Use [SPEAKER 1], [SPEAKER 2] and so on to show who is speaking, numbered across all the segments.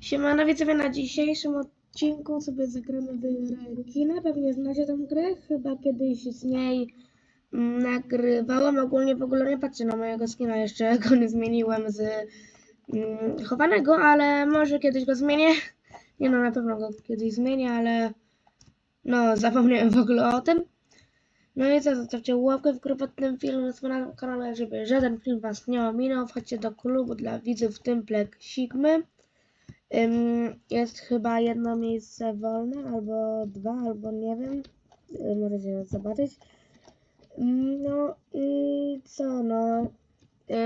[SPEAKER 1] Siemano widzowie, na dzisiejszym odcinku sobie zagramy w rekina. Pewnie znacie tę grę, chyba kiedyś z niej mm, nagrywałam. Ogólnie w ogóle nie patrzę na mojego skina jeszcze, go nie zmieniłem z mm, chowanego, ale może kiedyś go zmienię. Nie no, na pewno go kiedyś zmienię, ale no, zapomniałem w ogóle o tym. No i co, zostawcie łapkę w górę pod tym filmem na kanale, żeby żaden film was nie ominął. Wchodźcie do klubu dla widzów Tymplek Sigmy. Jest chyba jedno miejsce wolne, albo dwa, albo nie wiem. Możecie zobaczyć. No i co, no.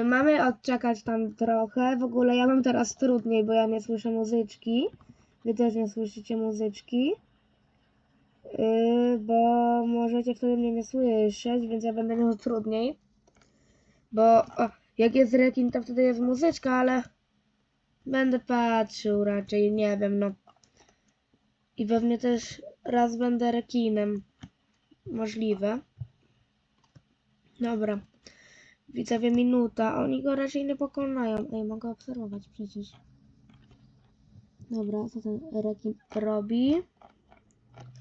[SPEAKER 1] Mamy odczekać tam trochę. W ogóle ja mam teraz trudniej, bo ja nie słyszę muzyczki. Wy też nie słyszycie muzyczki. Yy, bo możecie wtedy mnie nie słyszeć, więc ja będę miał trudniej. Bo o, jak jest rekin, to wtedy jest muzyczka, ale będę patrzył raczej, nie wiem, no. I pewnie też raz będę rekinem. Możliwe. Dobra. Widzowie, minuta. Oni go raczej nie pokonają. Ej, mogę obserwować przecież. Dobra, co ten rekin robi?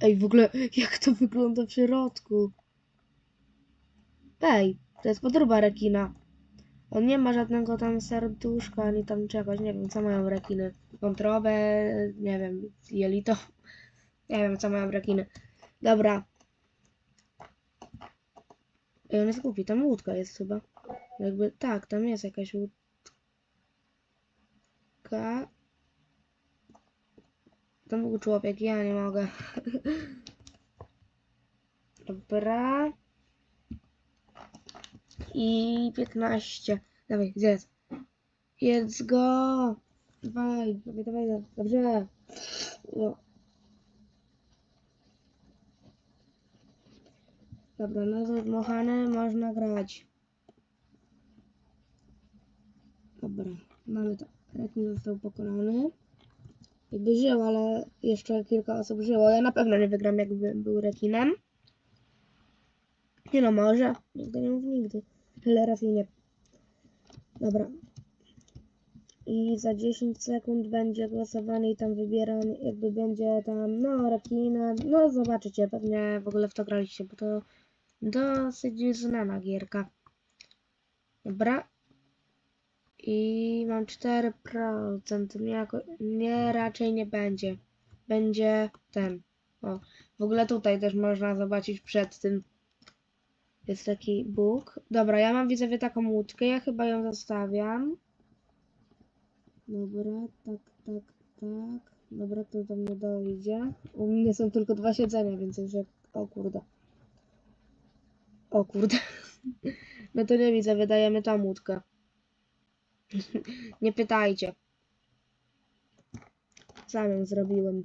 [SPEAKER 1] Ej, w ogóle, jak to wygląda w środku? Ej, to jest podróba rekina. On nie ma żadnego tam serduszka, ani tam czegoś, nie wiem, co mają rekiny. Wątrobę, nie wiem, jelito. Nie wiem, co mają rekiny. Dobra. Ej, on jest głupi, tam łódka jest chyba. Jakby, tak, tam jest jakaś łódka. Tam był człowiek, ja nie mogę. Dobra. I 15. Dawaj, jest? Jedz go! Dawaj, dawaj, dawaj, dobrze. No. Dobra, no to dmuchane można grać. Dobra, mamy to. Rekin został pokonany. Jakby żył, ale jeszcze kilka osób żyło. Ja na pewno nie wygram, jakbym był rekinem. Nie no, może. Nigdy nie mów nigdy. Ale raczej nie. Dobra. I za 10 sekund będzie głosowanie i tam wybierany, jakby będzie tam, no, rekina. No, zobaczycie, pewnie w ogóle w to graliście, bo to dosyć znana gierka. Dobra. I mam 4%. Nie, jako, nie, raczej nie będzie. Będzie ten. O, w ogóle tutaj też można zobaczyć przed tym. Jest taki Bóg. Dobra, ja mam widzowie taką łódkę. Ja chyba ją zostawiam. Dobra, tak, tak, tak. Dobra, to do mnie dojdzie. U mnie są tylko dwa siedzenia, więc już jak... O kurde. O kurde. No to nie widzę, wydajemy tam łódkę. Nie pytajcie. Sam ją zrobiłem.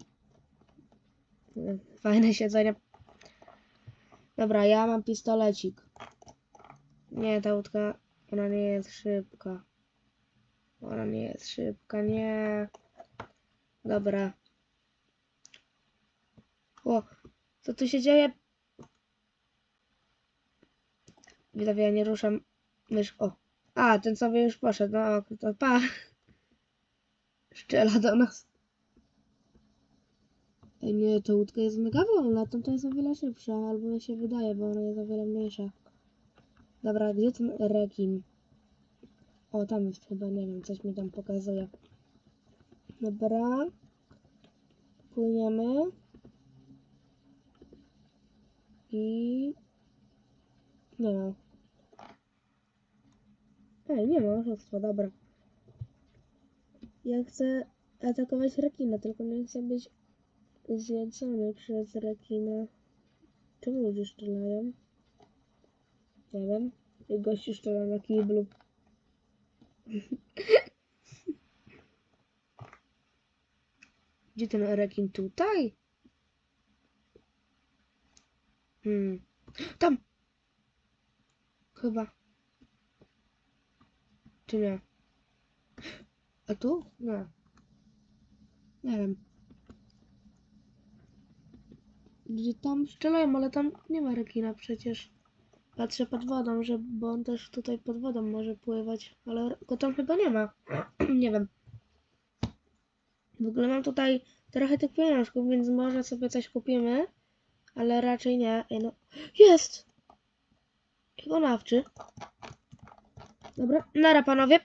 [SPEAKER 1] Fajne siedzenie. Dobra, ja mam pistolecik. Nie, ta łódka, ona nie jest szybka. Ona nie jest szybka, nie. Dobra. O, co tu się dzieje? Widzowie, ja nie ruszam mysz. O, a, ten sobie już poszedł, no to pa. Szczela do nas. Nie, ta łódka jest mega wolna, to jest o wiele szybsza, albo mi się wydaje, bo ona jest o wiele mniejsza. Dobra, gdzie ten rekin? O, tam jest chyba, nie wiem, coś mi tam pokazuje. Dobra. Płyniemy. I... Nie. Ej, nie ma oszustwa, dobra. Ja chcę atakować rekina, tylko nie chcę być zjedzony przez rekina. Czemu ludzie strzelają? Nie wiem. I gościu strzela na kiblu. Gdzie ten rekin? Tutaj? Hmm. Tam! Chyba. Czy nie? A tu? Nie. Nie wiem. Gdzie tam strzelają, ale tam nie ma rekina przecież. Patrzę pod wodą, że, bo on też tutaj pod wodą może pływać, ale go tam chyba nie ma. nie wiem. W ogóle mam tutaj trochę tych pieniążków, więc może sobie coś kupimy, ale raczej nie. Ej, no. Jest! Wykonawczy. Dobra, nara panowie.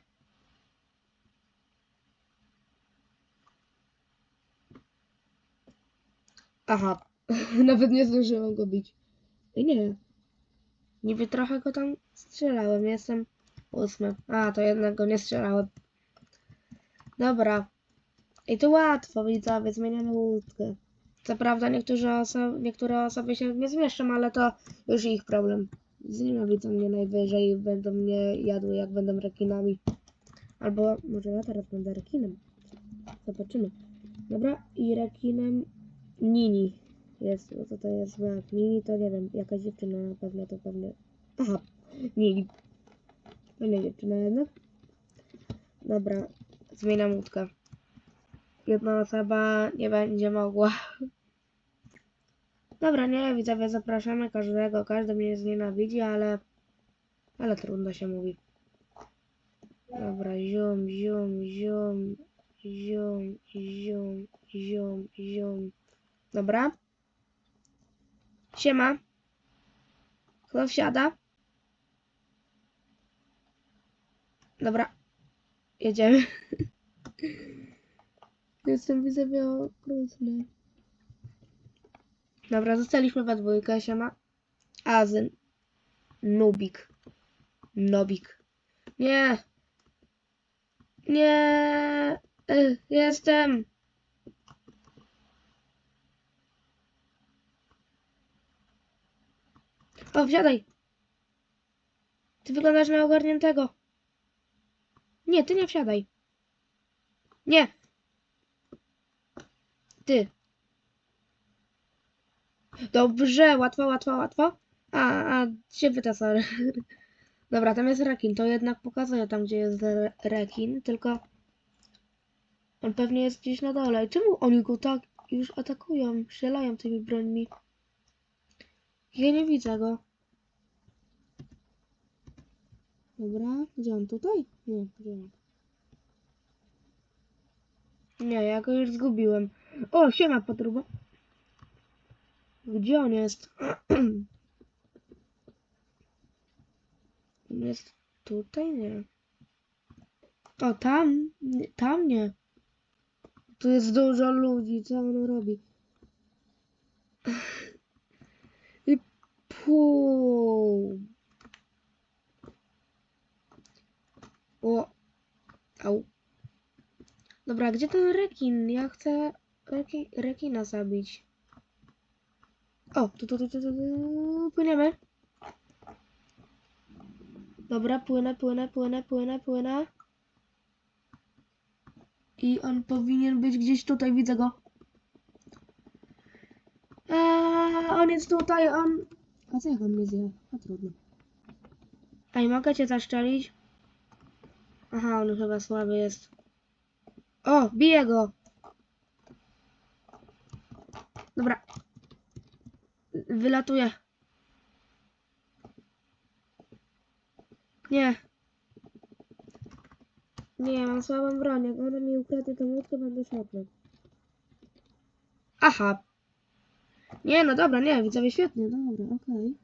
[SPEAKER 1] Aha, nawet nie zdążyłam go bić. Ej, nie. Niby trochę go tam strzelałem, jestem ósmy. A, to jednak go nie strzelałem. Dobra. I to łatwo, widzowie, zmieniamy łódkę. Co prawda niektóre, oso- niektóre osoby się nie zmieszczą, ale to już ich problem. Znienawidzą mnie najwyżej i będą mnie jadły, jak będą rekinami. Albo może ja teraz będę rekinem. Zobaczymy. Dobra, i rekinem Nini jest, bo tutaj jest znak. Nini to nie wiem, jakaś dziewczyna na pewno to pewnie. Aha, Nini. To nie dziewczyna jednak. Dobra, zmieniam łódkę. Jedna osoba nie będzie mogła. Dobra, nie, widzowie, zapraszamy każdego. Każdy mnie znienawidzi, ale... Ale trudno się mówi. Dobra, ziom, ziom, ziom, ziom, ziom, ziom, ziom. Dobra. Siema. Kto wsiada? Dobra. Jedziemy. Jestem widzowie. Dobra, zostaliśmy we dwójkę. Siema. Azyn. Nubik. Nobik. Nie. Nie. Ech, Jestem. O, wsiadaj. Ty wyglądasz na ogarniętego. Nie, ty nie wsiadaj. Nie. Ty. Dobrze, łatwo, łatwo, łatwo. A, a, się pyta, sorry. Dobra, tam jest rekin. To jednak pokazuje tam, gdzie jest re rekin, tylko on pewnie jest gdzieś na dole. Czemu oni go tak już atakują? Strzelają tymi brońmi. Ja nie widzę go. Dobra, gdzie on tutaj? Nie, gdzie on? Nie, ja go już zgubiłem. O, siema podruba. Gdzie on jest? On jest tutaj? Nie. O, tam? Tam nie. Tu jest dużo ludzi, co on robi? Pół. O. Au. Dobra, gdzie ten rekin? Ja chcę reki, rekina zabić. O, tu, tu, tu, tu, tu, tu, płyniemy. Dobra, płynę, płynę, płynę, płynę, płynę. I on powinien być gdzieś tutaj, widzę go. Eee, on jest tutaj, on... A co jak on mnie zje? A trudno. Ej, mogę cię zaszczelić? Aha, on chyba słaby jest. O, biję go! Dobra. Wylatuję. Nie. Nie, mam słabą broń. Jak ona mi ukradnie tą łódkę, będę smutny. Aha. Nie, no dobra, nie, widzowie, świetnie, dobra, okej.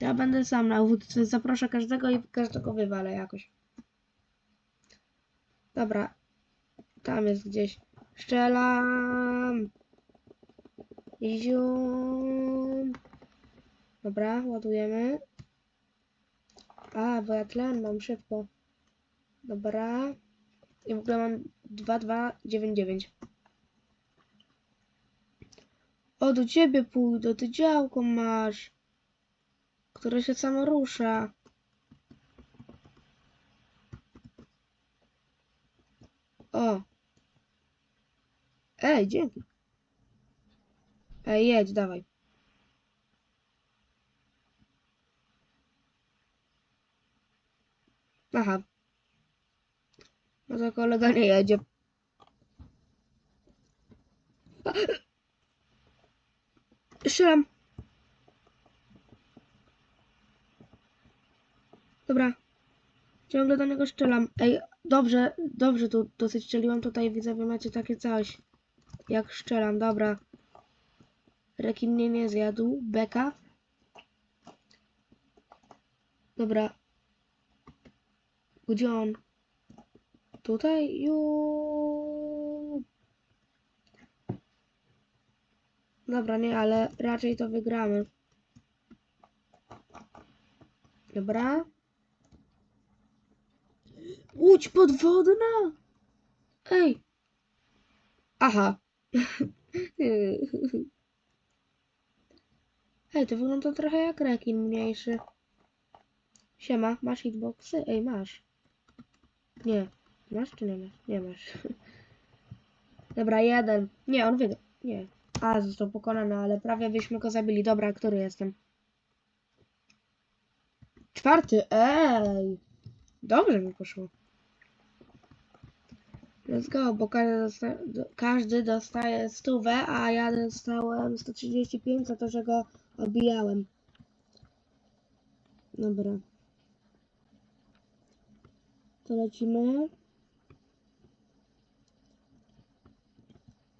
[SPEAKER 1] Ja będę sam na łódce, zaproszę każdego i każdego wywalę jakoś. Dobra. Tam jest gdzieś. Szczelam. Zium. Dobra, ładujemy. A, bo ja tlen mam szybko. Dobra. I w ogóle mam 2299. O, do ciebie pójdę, ty działko masz. Które się samo rusza. O. Ej, dzięki. Ej, jedź, dawaj. Aha. No to kolega nie jedzie. Strzelam. Dobra. Ciągle do niego strzelam. Ej, Dobrze, dobrze tu dosyć strzeliłam. Tutaj widzę, wy macie takie coś. Jak szczelam, dobra. Rekin mnie nie zjadł. Beka. Dobra. Gdzie on? Tutaj? Ju. Dobra, nie, ale raczej to wygramy. Dobra. Łódź podwodna! Ej! Aha. Ej, to wygląda trochę jak rekin mniejszy. Siema, masz hitboxy? Ej, masz. Nie. Masz czy nie masz? Nie masz. Dobra, jeden. Nie, on wygrał. Nie. A, został pokonany, ale prawie byśmy go zabili. Dobra, który jestem? Czwarty. Ej! Dobrze mi poszło. Let's go, bo każdy, dosta do, każdy dostaje stówę, a ja dostałem 135 za to, że go obijałem. Dobra. To lecimy.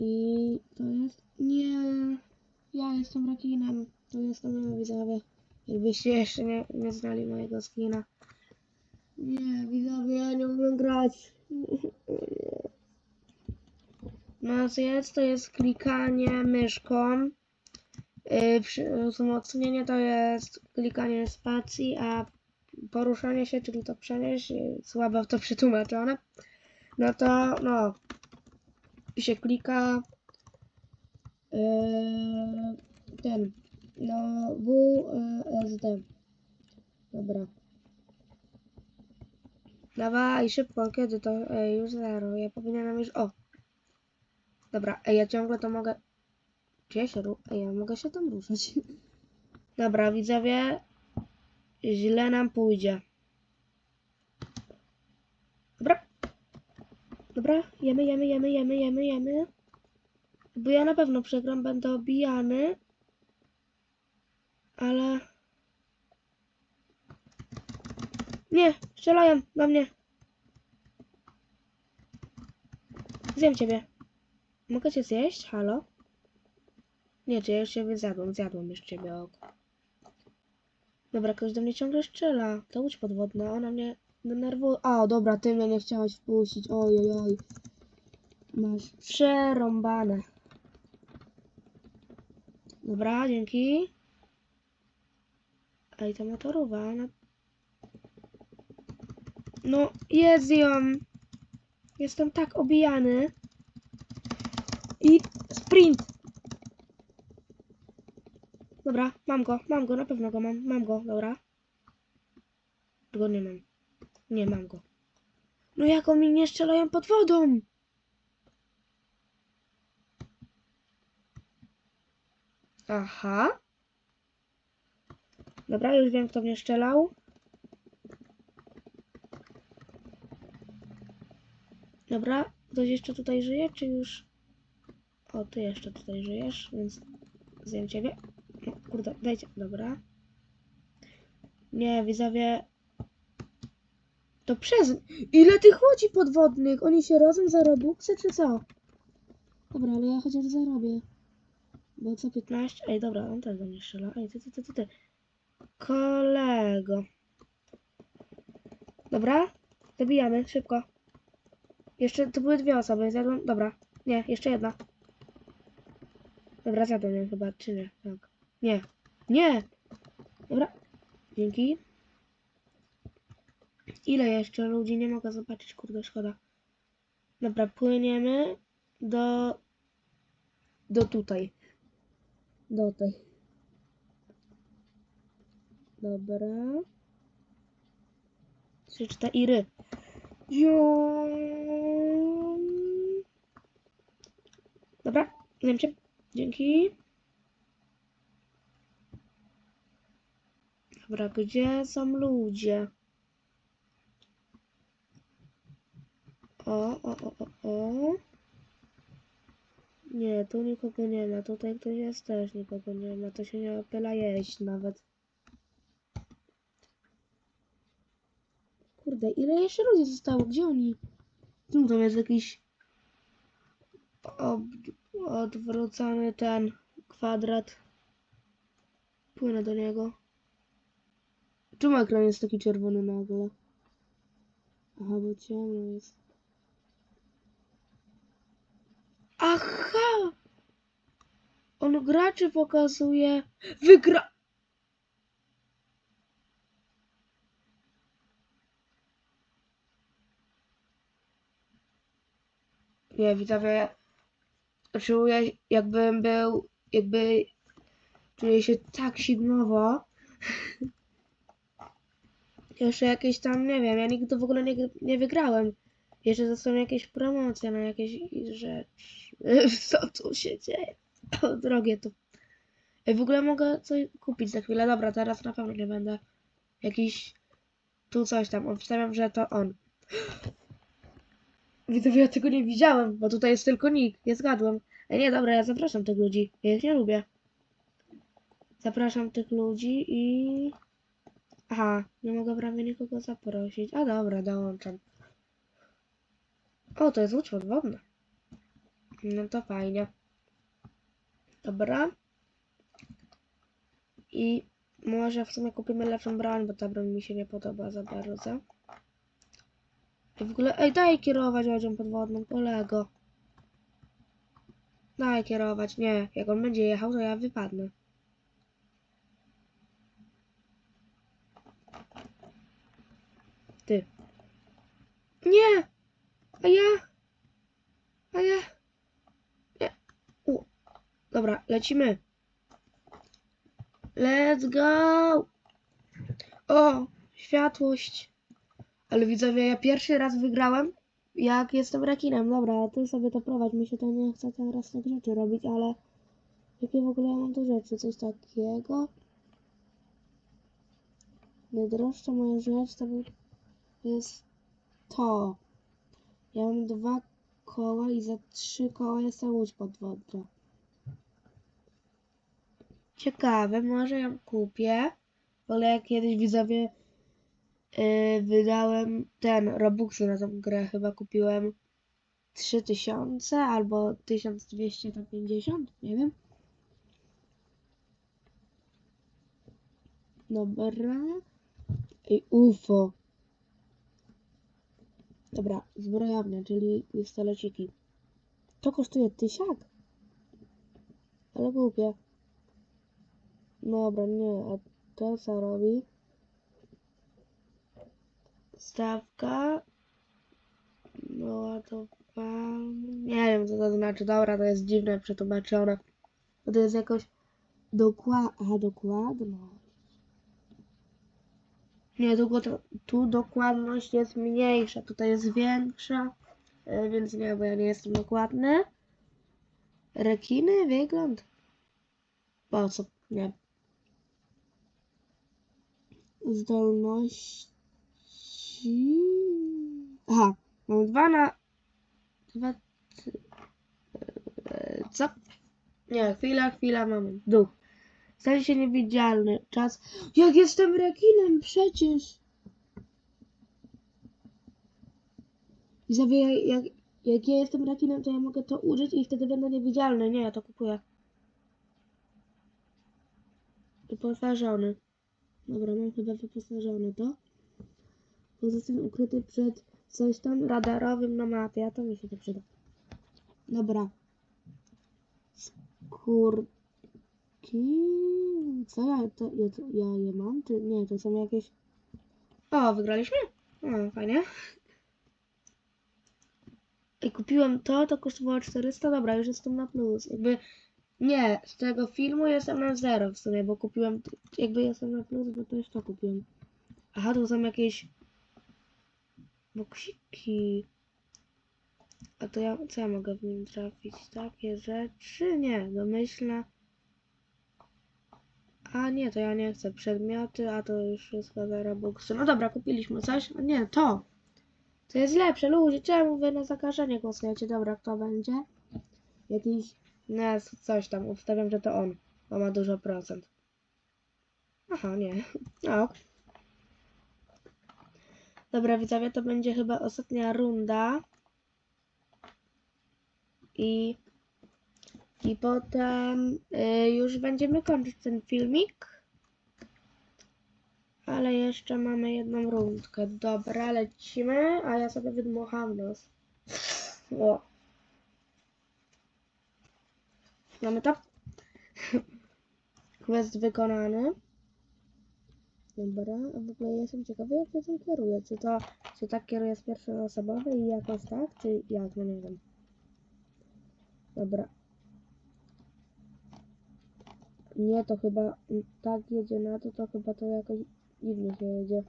[SPEAKER 1] I to jest... Nie. Ja jestem rekinem. To jestem ja, widzowie. Jakbyście jeszcze nie, nie znali mojego skina. Nie, widzowie, ja nie umiem grać. No zjedz to jest klikanie myszką. Przy- wzmocnienie to jest klikanie spacji, a poruszanie się, czyli to przenieść, yy, słabo to przetłumaczone. No to no się klika yy, ten no WSD. Dobra. Dawaj, szybko, kiedy to? Ej, już zero. Ja powinienem już. O! Dobra, ej, ja ciągle to mogę. Czy ja się. Ej, ja mogę się tam ruszać. Dobra, widzowie. Źle nam pójdzie. Dobra. Dobra, jemy, jemy, jemy, jemy, jemy, jemy. Bo ja na pewno przegram, będę obijany. Ale. Nie, strzelają na mnie. Zjem ciebie. Mogę cię zjeść? Halo? Nie, czy ja już ciebie zjadłem. Zjadłem już ciebie, ok. Dobra, ktoś do mnie ciągle strzela. To łódź podwodna, ona mnie denerwuje. A, dobra, ty mnie nie chciałaś wpuścić. Oj, oj, oj. Masz przerąbane. Dobra, dzięki. Ej, ta motorowa, ona... No, jest ją. Jestem tak obijany. I sprint. Dobra, mam go, mam go, na pewno go mam, mam go, dobra. Go nie mam. Nie mam go. No jak oni nie strzelają pod wodą? Aha. Dobra, już wiem, kto mnie strzelał. Dobra, ktoś jeszcze tutaj żyje, czy już... O, ty jeszcze tutaj żyjesz, więc zjem ciebie. No, kurde, dajcie, dobra. Nie, widzowie... To przez... Ile tych łodzi podwodnych? Oni się rodzą za robuxy, czy co? Dobra, ale ja chociaż zarobię. Bo co 15? Ej, dobra, on też do mnie strzela. Ej, ty, ty, ty, ty, ty. Kolego. Dobra, zabijamy, szybko. Jeszcze, to były dwie osoby, zjadłem, dobra. Nie, jeszcze jedna. Dobra, zjadłem ją chyba, czy nie? Tak. Nie. Nie! Dobra. Dzięki. Ile jeszcze ludzi? Nie mogę zobaczyć, kurde, szkoda. Dobra, płyniemy do... Do tutaj. Do tej. Dobra. Trzy, cztery. Zium. Dobra, wiem cię. Dzięki. Dobra, gdzie są ludzie? O, o, o, o, o. Nie, tu nikogo nie ma. Tutaj ktoś jest też nikogo nie ma. To się nie opyla jeść nawet. Kurde, ile jeszcze ludzi zostało? Gdzie oni? Tu tam jest jakiś ob... odwrócony ten kwadrat. Płynę do niego. Czemu ekran jest taki czerwony nagle? Aha, bo ciemno jest. Aha! On graczy pokazuje. Wygra! Nie, widzowie. Czuję, jakbym był. Jakby. Czuję się tak signowo. Jeszcze jakieś tam, nie wiem, ja nigdy w ogóle nie, nie wygrałem. Jeszcze zostaną jakieś promocje na jakieś rzeczy. Co tu się dzieje? O, drogie to. W ogóle mogę coś kupić za chwilę. Dobra, teraz na pewno nie będę. Jakiś. Tu coś tam. Obstawiam, że to on. Widzowie, ja tego nie widziałem, bo tutaj jest tylko nick. Ja zgadłem. Ej, nie, dobra, ja zapraszam tych ludzi. Ja ich nie lubię. Zapraszam tych ludzi i... Aha, nie mogę prawie nikogo zaprosić. A dobra, dołączam. O, to jest łódź podwodna. No to fajnie. Dobra. I może w sumie kupimy lepszą broń, bo ta broń mi się nie podoba za bardzo. I w ogóle, ej, daj kierować łodzią podwodną, kolego. Daj kierować, nie. Jak on będzie jechał, to ja wypadnę. Ty. Nie! A ja? A ja? Nie. U. Dobra, lecimy. Let's go! O, światłość. Ale widzowie, ja pierwszy raz wygrałem, jak jestem rekinem. Dobra, ty sobie to prowadź, mi się to nie chce teraz tak rzeczy robić, ale jakie w ogóle ja mam tu rzeczy? Coś takiego? Najdroższa moja rzecz to jest to. Ja mam dwa koła i za trzy koła jest ta łódź podwodna. Ciekawe, może ją kupię, ale jak kiedyś widzowie yy, wydałem ten Robuxy na tą grę, chyba kupiłem 3000 albo 1250, nie wiem. Dobra. I UFO. Dobra, zbrojownia, czyli pistoleciki. To kosztuje tysiak? Ale głupie. Dobra, nie, a to co robi? Stawka. No ładowanie. Nie wiem co to znaczy. Dobra, to jest dziwne przetłumaczone. To jest jakoś dokładna. Aha, dokładność. Nie, go- tu dokładność jest mniejsza, tutaj jest większa, e, więc nie, bo ja nie jestem dokładny. Rekiny, wygląd. Po co? Nie. Zdolności. Aha, mam dwa na. Dwa. Co? Nie, chwila, chwila, moment. Duch. Stań się niewidzialny. Czas. Jak jestem rekinem, przecież. Widzowie, jak, jak ja jestem rekinem, to ja mogę to użyć i wtedy będę niewidzialny. Nie, ja to kupuję. Wyposażony. Dobra, mam chyba wyposażony to. Poza tym ukryty przed coś tam radarowym na mapie, a to mi się to przyda. Dobra. Skórki. Co ja, to, ja, to, ja je mam? Czy nie, to są jakieś... O, wygraliśmy? O, fajnie. I kupiłem to, to kosztowało 400, dobra, już jestem na plus. Jakby, nie, z tego filmu jestem na zero w sumie, bo kupiłem, jakby jestem na plus, bo to już to kupiłem. Aha, tu są jakieś boksiki. A to ja, co ja mogę w nim trafić? Takie rzeczy? Nie, domyślna. A nie, to ja nie chcę. Przedmioty, a to już wszystko za Robuxy. No dobra, kupiliśmy coś. A nie, to. To jest lepsze. Ludzie, czemu wy na zakażenie głosujecie? Dobra, kto będzie? Jakiś... Nie, coś tam. Ustawiam, że to on. Bo ma dużo procent. Aha, nie. No. Dobra, widzowie, to będzie chyba ostatnia runda. I, i potem y, już będziemy kończyć ten filmik. Ale jeszcze mamy jedną rundkę. Dobra, lecimy, a ja sobie wydmucham nos. O. Mamy to? Quest wykonany. Dobra, a w ogóle jestem ciekawy, jak się tym kieruje. Czy to, czy tak kieruje z pierwszoosobowej i jakoś tak, czy jak, no nie wiem. Dobra. Nie, to chyba tak jedzie na to, to chyba to jakoś dziwnie się jedzie.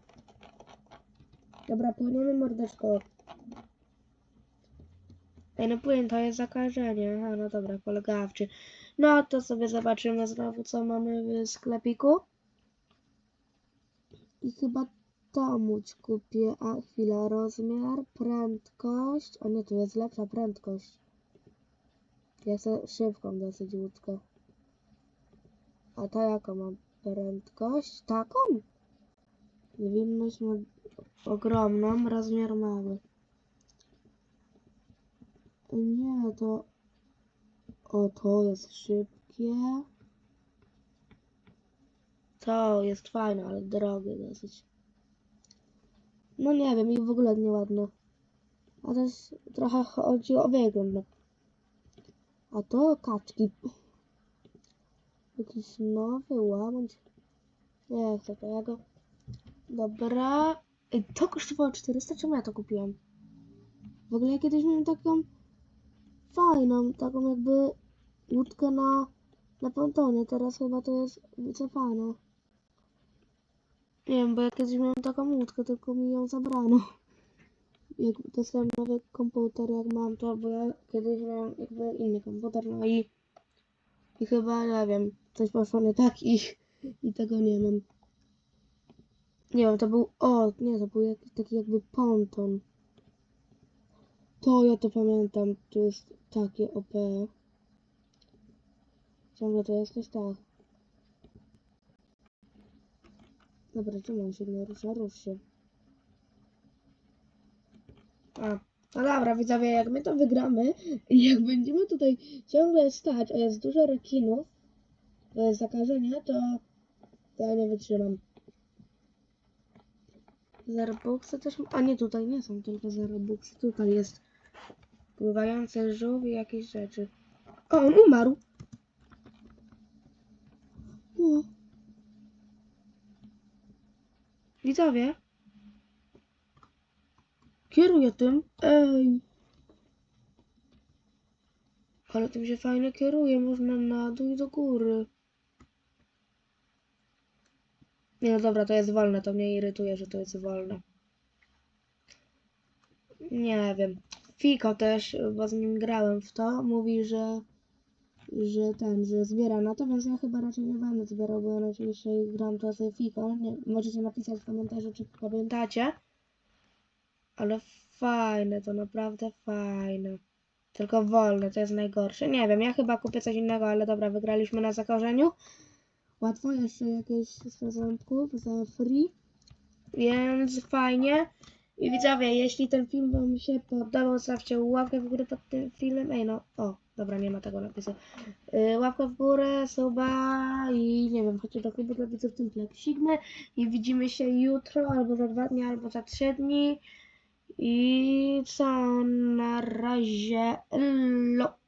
[SPEAKER 1] Dobra, płyniemy mordeczko. Ej, no płyn to jest zakażenie. A, no dobra, polegawczy. No to sobie zobaczymy znowu, co mamy w sklepiku. I chyba to muć kupię. A chwila, rozmiar, prędkość. O nie, tu jest lepsza prędkość. Ja szybką dosyć łódkę. A ta jaką mam prędkość? Taką? Zwinność ma ogromną, rozmiar mały. Nie, to... O, to jest szybkie. To jest fajne, ale drogie dosyć. No nie wiem, i w ogóle nieładne. A też trochę chodzi o wygląd. A to kaczki. Jakiś nowy łabędź. Nie chcę tego. Dobra. Ej, to kosztowało 400, czemu ja to kupiłem? W ogóle ja kiedyś miałem taką fajną, taką jakby łódkę na, na pontonie. Teraz chyba to jest wycofane. Nie wiem, bo ja kiedyś miałem taką łódkę, tylko mi ją zabrano. Jak dostałem nowy komputer, jak mam to, bo ja kiedyś miałem jakby inny komputer, no i, i chyba, nie wiem, coś poszło nie tak i, i tego nie mam. Nie wiem, to był, o, nie, to był jakiś taki jakby ponton. To ja to pamiętam, to jest takie OP. Ciągle to jest coś tak. Dobra, czemu on się nie rusza? Rusz się. A, no dobra, widzowie, jak my to wygramy i jak będziemy tutaj ciągle stać, a jest dużo rekinów, jest zakażenia, to, to ja nie wytrzymam. Zero buksy też, a nie tutaj nie są tylko zero buksy, tutaj jest pływający żółw i jakieś rzeczy. O, on umarł! O. Widzowie, kieruję tym. Ej. Ale tym się fajnie kieruje, można na dół i do góry. Nie no dobra, to jest wolne, to mnie irytuje, że to jest wolne. Nie wiem. Fiko też, bo z nim grałem w to, mówi, że że ten, że zbiera na to, więc ja chyba raczej nie będę zbierał, bo ja oczywiście gram to z Fiko. Nie, możecie napisać w komentarzu, czy pamiętacie. Ale fajne, to naprawdę fajne. Tylko wolne, to jest najgorsze. Nie wiem, ja chyba kupię coś innego, ale dobra, wygraliśmy na zakorzeniu. Łatwo, jeszcze jakieś z prezentków za free. Więc fajnie. I widzowie, jeśli ten film wam się podobał, zostawcie łapkę w górę pod tym filmem. Ej no, o, dobra, nie ma tego napisu. Yy, łapkę w górę, suba i nie wiem, chodźcie do klubu dla widzów Templek Sigmy i widzimy się jutro, albo za dwa dni, albo za trzy dni. I co, na razie, elo.